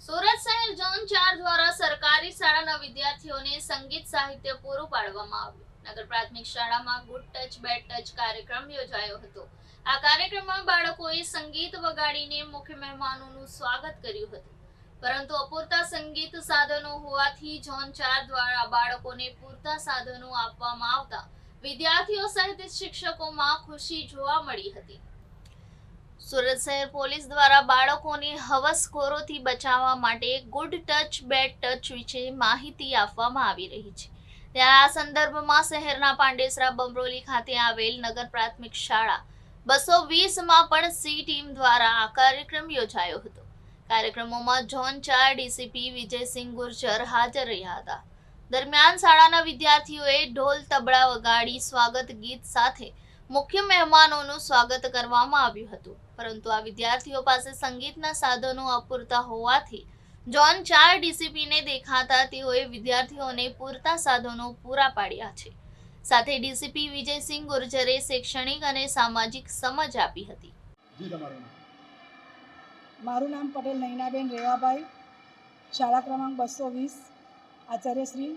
સુરત શહેર ઝોન ચાર દ્વારા સરકારી શાળાના વિદ્યાર્થીઓને સંગીત સાહિત્ય પૂરું પાડવામાં આવ્યું. નગર પ્રાથમિક શાળામાં ગુડ ટચ, બેડ ટચ કાર્યક્રમ યોજાયો હતો. આ કાર્યક્રમમાં બાળકોએ સંગીત વગાડીને મુખ્ય મહેમાનોનું સ્વાગત કર્યું હતું. પરંતુ અપૂરતા સંગીત સાધનો હોવાથી ઝોન ચાર દ્વારા બાળકોને પૂરતા સાધનો આપવામાં આવતા વિદ્યાર્થીઓ સહિત શિક્ષકોમાં ખુશી જોવા મળી હતી. સુરત શહેર પોલીસ દ્વારા બાળકોને હવસખોરોથી બચાવવા માટે ગુડ ટચ, બેડ ટચ વિશે માહિતી આપવામાં આવી રહી છે. ત્યારે આ સંદર્ભમાં શહેરના પાંડેસરા બમરોલી ખાતે આવેલ નગર પ્રાથમિક શાળા બસો વીસમાં પણ સી ટીમ દ્વારા આ કાર્યક્રમ યોજાયો હતો. કાર્યક્રમોમાં ઝોન ચાર ડીસીપી વિજયસિંહ ગુર્જર હાજર રહ્યા હતા. દરમિયાન શાળાના વિદ્યાર્થીઓએ ઢોલ તબડા વગાડી સ્વાગત ગીત સાથે મુખ્ય મહેમાનોનું સ્વાગત કરવામાં આવ્યું હતું. પરંતુ આ વિદ્યાર્થીઓ પાસે સંગીતના સાધનો અપૂરતા હોવાથી જોન ચાર ડીસીપીને દેખાતા તેઓએ વિદ્યાર્થીઓને પૂરતા સાધનો પૂરા પાડ્યા છે. સાથે ડીસીપી વિજયસિંહ ગુર્જરે શૈક્ષણિક અને સામાજિક સમજ આપી હતી. મારું નામ પટેલ નૈનાબેન રેવાભાઈ. શાળા ક્રમાંક બસો વીસ. આચાર્યશ્રી.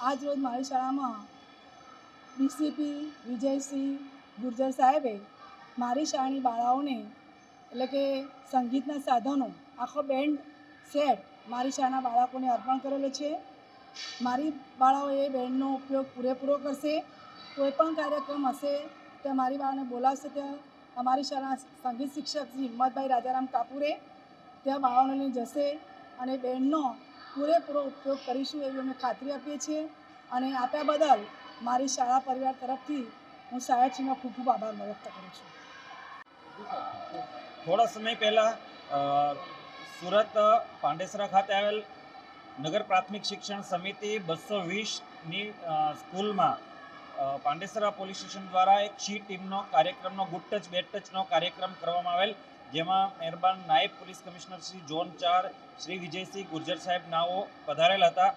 આજ રોજ મારી શાળામાં ડીસીપી વિજયસિંહ ગુર્જર સાહેબે મારી શાળાની બાળાઓને, એટલે કે સંગીતના સાધનો, આખો બેન્ડ સેટ મારી શાળાના બાળકોને અર્પણ કરેલો છે. મારી બાળાઓ એ બેન્ડનો ઉપયોગ પૂરેપૂરો કરશે. કોઈ પણ કાર્યક્રમ હશે તો મારી બાળાને બોલાવશે ત્યાં. અમારી શાળાના સંગીત શિક્ષક શ્રી હિંમતભાઈ રાજારામ કાપુરે ત્યાં બાળાઓને લઈને જશે અને બેન્ડનો પૂરેપૂરો ઉપયોગ કરીશું એવી અમે ખાતરી આપીએ છીએ. અને આપ્યા બદલ મારી શાળા પરિવાર તરફથી હું સાહેબશ્રીનો ખૂબ ખૂબ આભાર વ્યક્ત કરું છું. થોડા સમય પહેલાં સુરત પાંડેસરા ખાતે આવેલ નગર પ્રાથમિક શિક્ષણ સમિતિ બસો વીસની સ્કૂલમાં પાંડેસરા પોલીસ સ્ટેશન દ્વારા એક શી ટીમનો કાર્યક્રમનો ગુડ ટચ બેડ ટચનો કાર્યક્રમ કરવામાં આવેલ, જેમાં મહેરબાન નાયબ પોલીસ કમિશનર શ્રી જોન ચાર, શ્રી વિજયસિંહ ગુર્જર સાહેબ નાઓ પધારેલ હતા.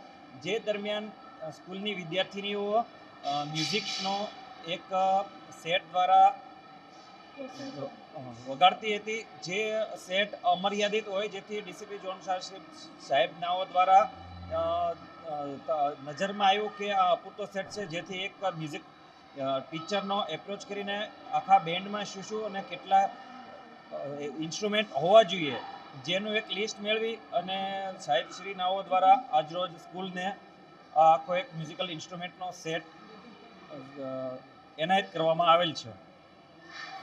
જે દરમિયાન સ્કૂલની વિદ્યાર્થિનીઓ મ્યુઝિકનો એક સેટ દ્વારા વગાડતી હતી. જે સેટ અમર્યાદિત હોય જેથી ડીસીપી જોન સાહેબ નાઓ દ્વારા નજરમાં આવ્યું કે આ અપૂરતો સેટ છે જેથી એક મ્યુઝિક ટીચરનો એપ્રોચ કરીને આખા બેન્ડમાં શું શું અને કેટલા ઇન્સ્ટ્રુમેન્ટ હોવા જોઈએ જેનું એક લિસ્ટ મેળવી અને સાહેબ શ્રી નાઓ દ્વારા આજરોજ સ્કૂલને આ આખો એક મ્યુઝિકલ ઇન્સ્ટ્રુમેન્ટનો સેટ એનાયત કરવામાં આવેલ છે.